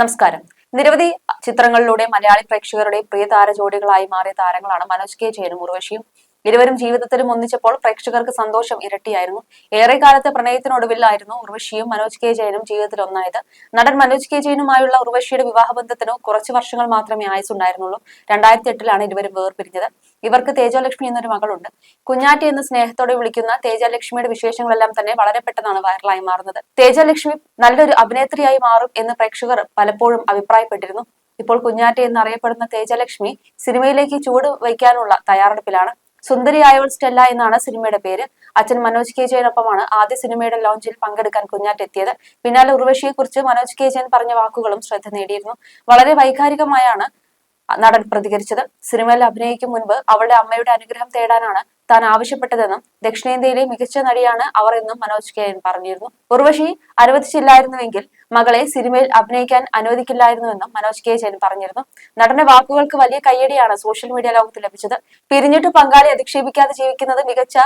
നമസ്കാരം. നിരവധി ചിത്രങ്ങളിലൂടെ മലയാളി പ്രേക്ഷകരുടെ പ്രിയ താര ജോഡികളായി മാറിയ താരങ്ങളാണ് മനോജ് കെ. ജയനും ഉർവശിയും. ഇരുവരും ജീവിതത്തിലും ഒന്നിച്ചപ്പോൾ പ്രേക്ഷകർക്ക് സന്തോഷം ഇരട്ടിയായിരുന്നു. ഏറെക്കാലത്തെ പ്രണയത്തിനൊടുവിലായിരുന്നു ഉർവശിയും മനോജ് കെ ജയനും ജീവിതത്തിൽ ഒന്നായത്. നടൻ മനോജ് കെ ജയനുമായുള്ള ഉർവശിയുടെ വിവാഹബന്ധത്തിന് കുറച്ച് വർഷങ്ങൾ മാത്രമേ ആയുസുണ്ടായിരുന്നുള്ളൂ രണ്ടായിരത്തി എട്ടിലാണ് ഇരുവരും വേർപിരിഞ്ഞത്. ഇവർക്ക് തേജോലക്ഷ്മി എന്നൊരു മകളുണ്ട്. കുഞ്ഞാറ്റി എന്ന് സ്നേഹത്തോടെ വിളിക്കുന്ന തേജലക്ഷ്മിയുടെ വിശേഷങ്ങളെല്ലാം തന്നെ വളരെ പെട്ടെന്നാണ് വൈറലായി മാറുന്നത്. തേജലക്ഷ്മി നല്ലൊരു അഭിനേത്രിയായി മാറും എന്ന് പ്രേക്ഷകർ പലപ്പോഴും അഭിപ്രായപ്പെട്ടിരുന്നു. ഇപ്പോൾ കുഞ്ഞാറ്റി എന്നറിയപ്പെടുന്ന തേജലക്ഷ്മി സിനിമയിലേക്ക് ചൂട് വയ്ക്കാനുള്ള തയ്യാറെടുപ്പിലാണ്. സുന്ദരിയായവൾ സ്റ്റെല്ല എന്നാണ് സിനിമയുടെ പേര്. അച്ഛൻ മനോജ് കെ ജയനൊപ്പമാണ് ആദ്യ സിനിമയുടെ ലോഞ്ചിൽ പങ്കെടുക്കാൻ കുഞ്ഞാറ്റ് പിന്നാലെ ഉർവശിയെ കുറിച്ച് മനോജ് കെ ജയൻ പറഞ്ഞ വാക്കുകളും ശ്രദ്ധ നേടിയിരുന്നു. വളരെ വൈകാരികമായാണ് നടൻ പ്രതികരിച്ചത്. സിനിമയിൽ അഭിനയിക്കും മുൻപ് അവളുടെ അമ്മയുടെ അനുഗ്രഹം തേടാനാണ് താൻ ആവശ്യപ്പെട്ടതെന്നും ദക്ഷിണേന്ത്യയിലെ മികച്ച നടിയാണ് അവർ എന്നും മനോജ് കെ പറഞ്ഞിരുന്നു. ഉർവശി അനുവദിച്ചില്ലായിരുന്നുവെങ്കിൽ മകളെ സിനിമയിൽ അഭിനയിക്കാൻ അനുവദിക്കില്ലായിരുന്നുവെന്നും മനോജ് കെ ജയൻ പറഞ്ഞിരുന്നു. നടന്റെ വാക്കുകൾക്ക് വലിയ കയ്യടിയാണ് സോഷ്യൽ മീഡിയ ലോകത്ത് ലഭിച്ചത്. പിരിഞ്ഞിട്ട് പങ്കാളി അധിക്ഷേപിക്കാതെ ജീവിക്കുന്നത് മികച്ച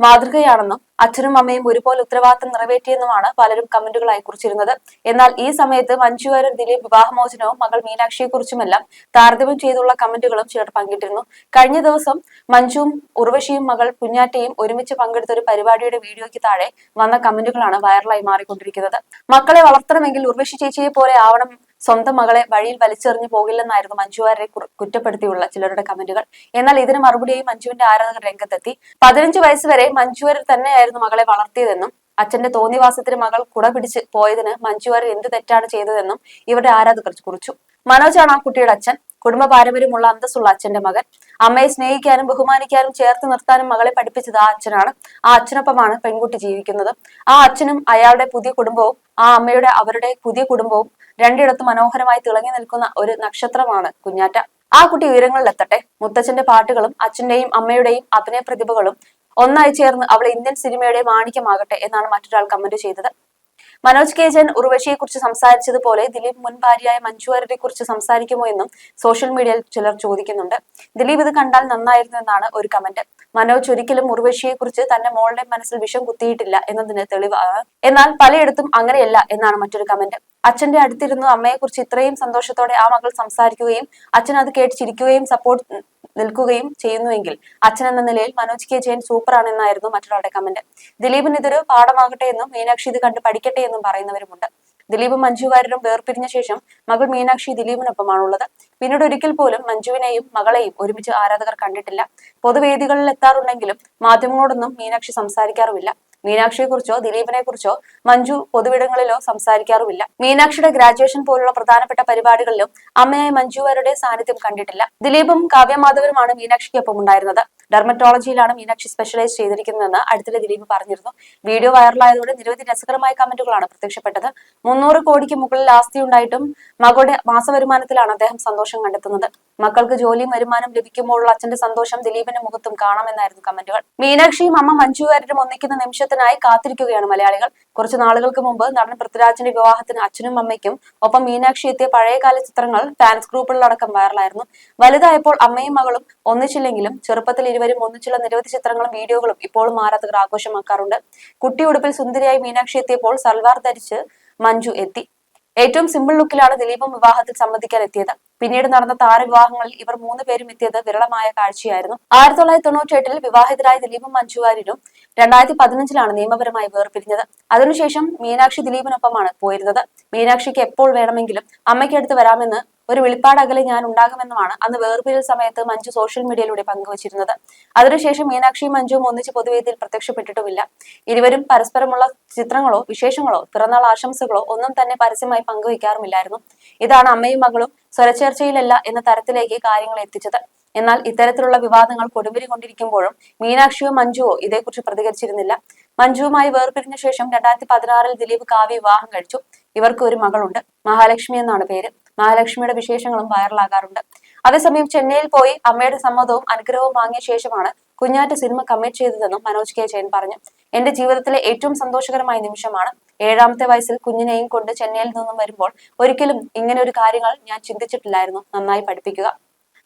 മാതൃകയാണെന്നും അച്ഛനും അമ്മയും ഒരുപോലെ ഉത്തരവാദിത്തം നിറവേറ്റിയെന്നുമാണ് പലരും കമന്റുകളായി കുറിച്ചിരുന്നത്. എന്നാൽ ഈ സമയത്ത് മഞ്ജു ദിലീപ് വിവാഹമോചനവും മകൾ മീനാക്ഷിയെക്കുറിച്ചുമെല്ലാം താരതമ്യം ചെയ്തുള്ള കമന്റുകളും ചിലർ പങ്കിട്ടിരുന്നു. കഴിഞ്ഞ ദിവസം മഞ്ജുവും ഉർവശിയും മകൾ കുഞ്ഞാറ്റയും ഒരുമിച്ച് പങ്കെടുത്ത ഒരു പരിപാടിയുടെ വീഡിയോയ്ക്ക് താഴെ വന്ന കമന്റുകളാണ് വൈറലായി മാറിക്കൊണ്ടിരിക്കുന്നത്. മക്കളെ വളർത്തണമെങ്കിൽ ഉർവശി ചേച്ചിയെ പോലെ ആവണം സ്വന്തം മകളെ വഴിയിൽ വലിച്ചെറിഞ്ഞു പോകില്ലെന്നായിരുന്നു മഞ്ജുവാരെ കുറ്റപ്പെടുത്തിയുള്ള ചിലരുടെ കമന്റുകൾ. എന്നാൽ ഇതിന് മറുപടിയായി മഞ്ജുവിന്റെ ആരാധകർ രംഗത്തെത്തി. പതിനഞ്ച് വയസ്സ് വരെ മഞ്ജുവാരിൽ തന്നെയായിരുന്നു മകളെ വളർത്തിയതെന്നും അച്ഛന്റെ തോന്നിവാസത്തിന് മകൾ കുട പിടിച്ച് പോയതിന് മഞ്ജുവാരി എന്ത് തെറ്റാണ് ചെയ്തതെന്നും ഇവരുടെ ആരാധകർ കുറിച്ചു. മനോജാണ് ആ കുട്ടിയുടെ അച്ഛൻ. കുടുംബ പാരമ്പര്യമുള്ള അന്തസ്സുള്ള അച്ഛന്റെ മകൻ. അമ്മയെ സ്നേഹിക്കാനും ബഹുമാനിക്കാനും ചേർത്ത് നിർത്താനും മകളെ പഠിപ്പിച്ചത് ആ അച്ഛനാണ്. ആ അച്ഛനൊപ്പമാണ് പെൺകുട്ടി ജീവിക്കുന്നത്. ആ അച്ഛനും അയാളുടെ പുതിയ കുടുംബവും ആ അമ്മയുടെ അവരുടെ പുതിയ കുടുംബവും രണ്ടിടത്തും മനോഹരമായി തിളങ്ങി നിൽക്കുന്ന ഒരു നക്ഷത്രമാണ് കുഞ്ഞാറ്റ. ആ കുട്ടി ഉയരങ്ങളിലെത്തട്ടെ മുത്തച്ഛന്റെ പാട്ടുകളും അച്ഛന്റെയും അമ്മയുടെയും അഭിനയ പ്രതിഭകളും ഒന്നായി ചേർന്ന് അവൾ ഇന്ത്യൻ സിനിമയുടെ മാണിക്യമാകട്ടെ എന്നാണ് മറ്റൊരാൾ കമന്റ് ചെയ്തത്. മനോജ് കെ ജൻ ഉർവശിയെ കുറിച്ച് സംസാരിച്ചതുപോലെ ദിലീപ് മുൻ ഭാര്യയായ മഞ്ജു വാര്യരെ കുറിച്ച് സംസാരിക്കുമോ എന്നും സോഷ്യൽ മീഡിയയിൽ ചിലർ ചോദിക്കുന്നുണ്ട്. ദിലീപ് ഇത് കണ്ടാൽ നന്നായിരുന്നു എന്നാണ് ഒരു കമന്റ്. മനോജ് ഒരിക്കലും ഉർവശിയെ കുറിച്ച് തന്റെ മോളുടെ മനസ്സിൽ വിഷം കുത്തിയിട്ടില്ല എന്നതിന് തെളിവാണ്. എന്നാൽ പലയിടത്തും അങ്ങനെയല്ല എന്നാണ് മറ്റൊരു കമന്റ്. അച്ഛന്റെ അടുത്തിരുന്നു അമ്മയെക്കുറിച്ച് ഇത്രയും സന്തോഷത്തോടെ ആ മകൾ സംസാരിക്കുകയും അച്ഛൻ അത് കേട്ട് ചിരിക്കുകയും സപ്പോർട്ട് നിൽക്കുകയും ചെയ്യുന്നുവെങ്കിൽ അച്ഛൻ എന്ന നിലയിൽ മനോജ് കെ ജയൻ സൂപ്പറാണെന്നായിരുന്നു മറ്റൊരാളുടെ കമന്റ് ദിലീപിന് ഇതൊരു പാഠമാകട്ടെ എന്നും മീനാക്ഷി ഇത് കണ്ട് പഠിക്കട്ടെ എന്നും പറയുന്നവരുമുണ്ട്. ദിലീപും മഞ്ജു വാര്യരും വേർപിരിഞ്ഞ ശേഷം മകൾ മീനാക്ഷി ദിലീപിനൊപ്പമാണുള്ളത്. പിന്നീട് ഒരിക്കൽ പോലും മഞ്ജുവിനെയും മകളെയും ഒരുമിച്ച് ആരാധകർ കണ്ടിട്ടില്ല. പൊതുവേദികളിൽ എത്താറുണ്ടെങ്കിലും മാധ്യമങ്ങളോടൊന്നും മീനാക്ഷി സംസാരിക്കാറുമില്ല. മീനാക്ഷിയെ കുറിച്ചോ ദിലീപിനെ കുറിച്ചോ മഞ്ജു പൊതുവിടങ്ങളിലോ സംസാരിക്കാറുമില്ല. മീനാക്ഷിയുടെ ഗ്രാജുവേഷൻ പോലുള്ള പ്രധാനപ്പെട്ട പരിപാടികളിലും അമ്മയായ മഞ്ജുവാരുടെ സാന്നിധ്യം കണ്ടിട്ടില്ല. ദിലീപും കാവ്യമാധവരുമാണ് മീനാക്ഷിക്കൊപ്പം ഉണ്ടായിരുന്നത്. ഡെർമറ്റോളജിയിലാണ് മീനാക്ഷി സ്പെഷ്യലൈസ് ചെയ്തിരിക്കുന്നതെന്ന് അടുത്തിടെ ദിലീപ് പറഞ്ഞിരുന്നു. വീഡിയോ വൈറലായതോടെ നിരവധി രസകരമായ കമന്റുകളാണ് പ്രത്യക്ഷപ്പെട്ടത്. മുന്നൂറ് കോടിക്ക് മുകളിൽ ആസ്തി ഉണ്ടായിട്ടും മകളുടെ മാസവരുമാനത്തിലാണ് അദ്ദേഹം സന്തോഷം കണ്ടെത്തുന്നത്. മക്കൾക്ക് ജോലിയും വരുമാനം ലഭിക്കുമ്പോഴുള്ള അച്ഛന്റെ സന്തോഷം ദിലീപിന്റെ മുഖത്തും കാണാമെന്നായിരുന്നു കമന്റുകൾ. മീനാക്ഷിയും അമ്മ മഞ്ജുവാരും ഒന്നിക്കുന്ന നിമിഷത്തിനായി കാത്തിരിക്കുകയാണ് മലയാളികൾ. കുറച്ചു നാളുകൾക്ക് മുമ്പ് നടൻ പൃഥ്വിരാജിന്റെ വിവാഹത്തിന് അച്ഛനും അമ്മയ്ക്കും ഒപ്പം മീനാക്ഷി എത്തിയ പഴയകാല ചിത്രങ്ങൾ ഫാൻസ് ഗ്രൂപ്പുകളിലടക്കം വൈറലായിരുന്നു വലുതായപ്പോൾ അമ്മയും മകളും ഒന്നിച്ചില്ലെങ്കിലും ചെറുപ്പത്തിൽ ഇരുവരും ഒന്നിച്ചുള്ള നിരവധി ചിത്രങ്ങളും വീഡിയോകളും ഇപ്പോഴും ആരാധകർ ആഘോഷമാക്കാറുണ്ട്. കുട്ടി ഉടുപ്പിൽ സുന്ദരിയായി മീനാക്ഷി എത്തിയപ്പോൾ സൽവാർ ധരിച്ച് മഞ്ജു എത്തി. ഏറ്റവും സിമ്പിൾ ലുക്കിലാണ് ദിലീപും വിവാഹത്തിൽ സംബന്ധിക്കാൻ എത്തിയത്. പിന്നീട് നടന്ന താരവിവാഹങ്ങളിൽ ഇവർ മൂന്ന് പേരും എത്തിയത് വിരളമായ കാഴ്ചയായിരുന്നു. ആയിരത്തി തൊള്ളായിരത്തി തൊണ്ണൂറ്റി എട്ടിൽ വിവാഹിതരായ ദിലീപും മഞ്ജുവാരിനും രണ്ടായിരത്തി പതിനഞ്ചിലാണ് നിയമപരമായി വേർപിരിഞ്ഞത്. അതിനുശേഷം മീനാക്ഷി ദിലീപിനൊപ്പമാണ് പോയിരുന്നത്. മീനാക്ഷിക്ക് എപ്പോൾ വേണമെങ്കിലും അമ്മയ്ക്കടുത്ത് വരാമെന്ന് ഒരു വെളിപ്പാട് അകലെ ഞാൻ ഉണ്ടാകുമെന്നുമാണ് അന്ന് വേർപിരിയൽ സമയത്ത് മഞ്ജു സോഷ്യൽ മീഡിയയിലൂടെ പങ്കുവച്ചിരുന്നത്. അതിനുശേഷം മീനാക്ഷിയും മഞ്ജുവും ഒന്നിച്ച് പൊതുവേദിയിൽ പ്രത്യക്ഷപ്പെട്ടിട്ടുമില്ല. ഇരുവരും പരസ്പരമുള്ള ചിത്രങ്ങളോ വിശേഷങ്ങളോ പിറന്നാൾ ആശംസകളോ ഒന്നും തന്നെ പരസ്യമായി പങ്കുവയ്ക്കാറുമില്ലായിരുന്നു. ഇതാണ് അമ്മയും മകളും സ്വരച്ചേർച്ചയിലല്ല എന്ന തരത്തിലേക്ക് കാര്യങ്ങൾ എത്തിച്ചത്. എന്നാൽ ഇത്തരത്തിലുള്ള വിവാദങ്ങൾ കൊടുമ്പിരി കൊണ്ടിരിക്കുമ്പോഴും മീനാക്ഷിയോ മഞ്ജുവോ ഇതേക്കുറിച്ച് പ്രതികരിച്ചിരുന്നില്ല. മഞ്ജുവുമായി വേർപിരിഞ്ഞ ശേഷം രണ്ടായിരത്തി പതിനാറിൽ ദിലീപ് കാവ്യ വിവാഹം കഴിച്ചു. ഇവർക്ക് ഒരു മകളുണ്ട്. മഹാലക്ഷ്മി എന്നാണ് പേര്. മഹാലക്ഷ്മിയുടെ വിശേഷങ്ങളും വൈറലാകാറുണ്ട് അതേസമയം ചെന്നൈയിൽ പോയി അമ്മയുടെ സമ്മതവും അനുഗ്രഹവും വാങ്ങിയ ശേഷമാണ് കുഞ്ഞാറ്റ് സിനിമ കമ്മിറ്റ് ചെയ്തതെന്നും മനോജ് കെ ജയൻ പറഞ്ഞു. എന്റെ ജീവിതത്തിലെ ഏറ്റവും സന്തോഷകരമായ നിമിഷമാണ് ഏഴാമത്തെ വയസ്സിൽ കുഞ്ഞിനെയും കൊണ്ട് ചെന്നൈയിൽ നിന്നും വരുമ്പോൾ ഒരിക്കലും ഇങ്ങനെ ഒരു കാര്യങ്ങൾ ഞാൻ ചിന്തിച്ചിട്ടില്ലായിരുന്നു. നന്നായി പഠിപ്പിക്കുക.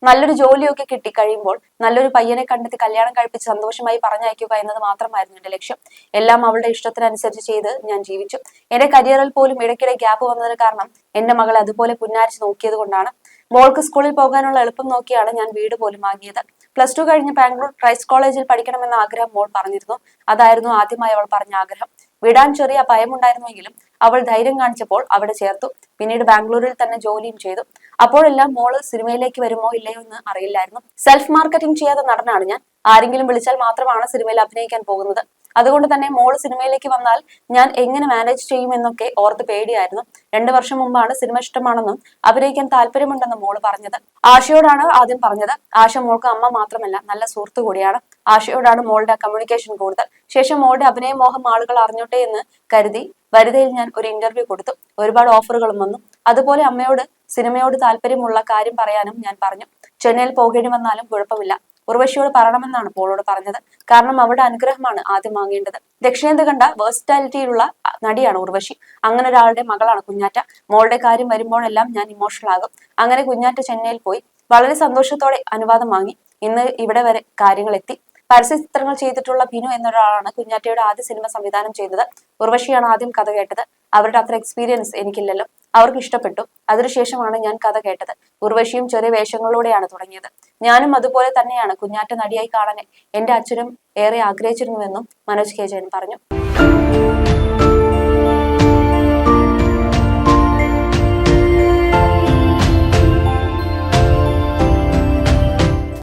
നല്ലൊരു ജോലിയൊക്കെ കിട്ടി കഴിയുമ്പോൾ നല്ലൊരു പയ്യനെ കണ്ടെത്തി കല്യാണം കഴിപ്പിച്ച് സന്തോഷമായി പറഞ്ഞയക്കുക എന്നത് മാത്രമായിരുന്നു എന്റെ ലക്ഷ്യം. എല്ലാം അവളുടെ ഇഷ്ടത്തിനനുസരിച്ച് ചെയ്ത് ഞാൻ ജീവിച്ചു. എന്റെ കരിയറിൽ പോലും ഇടയ്ക്കിടെ ഗ്യാപ്പ് വന്നതിന് കാരണം എന്റെ മകളെ അതുപോലെ പുന്നാരിച്ച് നോക്കിയത് കൊണ്ടാണ്. മോൾക്ക് സ്കൂളിൽ പോകാനുള്ള എളുപ്പം നോക്കിയാണ് ഞാൻ വീട് പോലും വാങ്ങിയത്. പ്ലസ് ടു കഴിഞ്ഞ് ബാംഗ്ലൂർ ക്രൈസ്റ്റ് കോളേജിൽ പഠിക്കണമെന്ന ആഗ്രഹം മോൾ പറഞ്ഞിരുന്നു. അതായിരുന്നു ആദ്യമായി അവൾ പറഞ്ഞ ആഗ്രഹം. വിടാൻ ചെറിയ ഭയമുണ്ടായിരുന്നുവെങ്കിലും അവൾ ധൈര്യം കാണിച്ചപ്പോൾ അവിടെ ചേർത്തു. പിന്നീട് ബാംഗ്ലൂരിൽ തന്നെ ജോലിയും ചെയ്തു. അപ്പോഴെല്ലാം മോൾ സിനിമയിലേക്ക് വരുമോ ഇല്ലയോ എന്ന് അറിയില്ലായിരുന്നു. സെൽഫ് മാർക്കറ്റിംഗ് ചെയ്യാത്ത നടനാണ് ഞാൻ. ആരെങ്കിലും വിളിച്ചാൽ മാത്രമാണ് സിനിമയിൽ അഭിനയിക്കാൻ പോകുന്നത്. അതുകൊണ്ട് തന്നെ മോൾ സിനിമയിലേക്ക് വന്നാൽ ഞാൻ എങ്ങനെ മാനേജ് ചെയ്യുമെന്നൊക്കെ ഓർത്ത് പേടിയായിരുന്നു. രണ്ടു വർഷം മുമ്പാണ് സിനിമ ഇഷ്ടമാണെന്നും അഭിനയിക്കാൻ താല്പര്യമുണ്ടെന്നും മോൾ പറഞ്ഞത്. ആശയോടാണ് ആദ്യം പറഞ്ഞത്. ആശ മോൾക്ക് അമ്മ മാത്രമല്ല നല്ല സുഹൃത്തു കൂടിയാണ്. ആശയോടാണ് മോളുടെ കമ്മ്യൂണിക്കേഷൻ കൂടുതൽ. ശേഷം മോളുടെ അഭിനയ മോഹം ആളുകൾ അറിഞ്ഞോട്ടെ എന്ന് കരുതി വനിതയിൽ ഞാൻ ഒരു ഇന്റർവ്യൂ കൊടുത്തു. ഒരുപാട് ഓഫറുകളും വന്നു. അതുപോലെ അമ്മയോട് സിനിമയോട് താല്പര്യമുള്ള കാര്യം പറയാനും ഞാൻ പറഞ്ഞു. ചെന്നൈയിൽ പോകേണ്ടി വന്നാലും കുഴപ്പമില്ല. ഉർവശിയോട് പറയണമെന്നാണ് പോളോട് പറഞ്ഞത്. കാരണം അവരുടെ അനുഗ്രഹമാണ് ആദ്യം വാങ്ങേണ്ടത്. ദക്ഷിണേന്ത്യ കണ്ട വേഴ്സ്റ്റാലിറ്റിയിലുള്ള നടിയാണ് ഉർവശി. അങ്ങനെ ഒരാളുടെ മകളാണ് കുഞ്ഞാറ്റ. മോളുടെ കാര്യം വരുമ്പോഴെല്ലാം ഞാൻ ഇമോഷണൽ ആകും. അങ്ങനെ കുഞ്ഞാറ്റ ചെന്നൈയിൽ പോയി. വളരെ സന്തോഷത്തോടെ അനുവാദം വാങ്ങി. ഇന്ന് ഇവിടെ വരെ കാര്യങ്ങൾ എത്തി. പരസ്യ ചിത്രങ്ങൾ ചെയ്തിട്ടുള്ള ബിനു എന്നൊരാളാണ് കുഞ്ഞാറ്റയുടെ ആദ്യ സിനിമ സംവിധാനം ചെയ്തത്. ഉർവശിയാണ് ആദ്യം കഥ കേട്ടത്. അവരുടെ അത്ര എക്സ്പീരിയൻസ് എനിക്കില്ലല്ലോ. അവർക്ക് ഇഷ്ടപ്പെട്ടു. അതിനുശേഷമാണ് ഞാൻ കഥ കേട്ടത്. ഉർവശിയും ചെറിയ വേഷങ്ങളിലൂടെയാണ് തുടങ്ങിയത്. ഞാനും അതുപോലെ തന്നെയാണ് കുഞ്ഞാറ്റ നടിയായി കാണാൻ എന്റെ അച്ഛനും ഏറെ ആഗ്രഹിച്ചിരുന്നുവെന്നും മനോജ് കെ ജയൻ പറഞ്ഞു.